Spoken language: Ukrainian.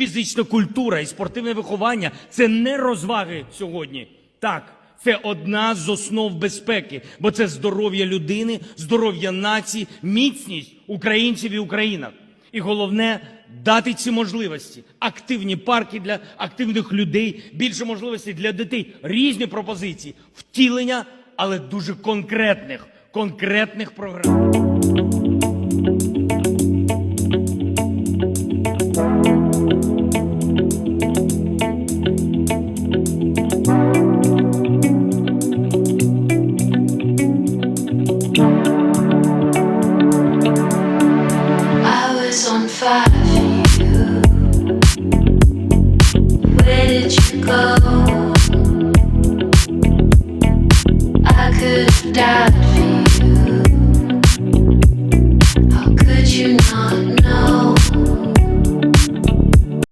Фізична культура і спортивне виховання це не розваги сьогодні. Так, це одна з основ безпеки, бо це здоров'я людини, здоров'я нації, міцність українців і українок. І головне дати ці можливості. Активні парки для активних людей, більше можливостей для дітей, різні пропозиції, втілення, але дуже конкретних, конкретних програм. Could die.